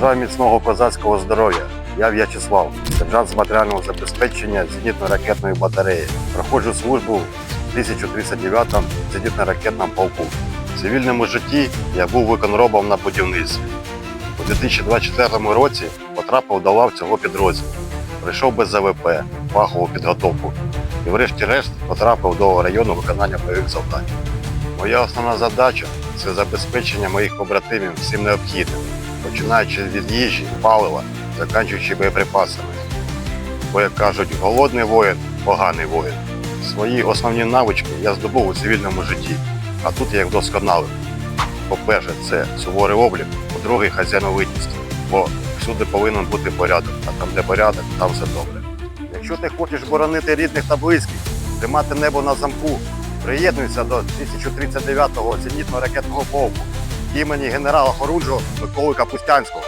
Бажаю міцного козацького здоров'я. Я В'ячеслав, сержант з матеріального забезпечення зенітно-ракетної батареї. Проходжу службу в 1039-му зенітно-ракетному полку. В цивільному житті я був виконробом на будівництві. У 2024 році потрапив до лав цього підрозділу. Прийшов без ЗВП, фахову підготовку і врешті-решт потрапив до району виконання бойових завдань. Моя основна задача це забезпечення моїх побратимів всім необхідним, починаючи від їжі, палива, закінчуючи боєприпасами. Бо, як кажуть, голодний воїн поганий воїн. Свої основні навички я здобув у цивільному житті, а тут я їх вдосконалив. По-перше, це суворий облік, по-друге, хазяйновитість, бо всюди повинен бути порядок, а там, де порядок, там все добре. Якщо ти хочеш боронити рідних та близьких, тримати небо на замку, приєднуйся до 1039-го зенітно-ракетного полку імені генерала Хоруджо Миколи Капустянського.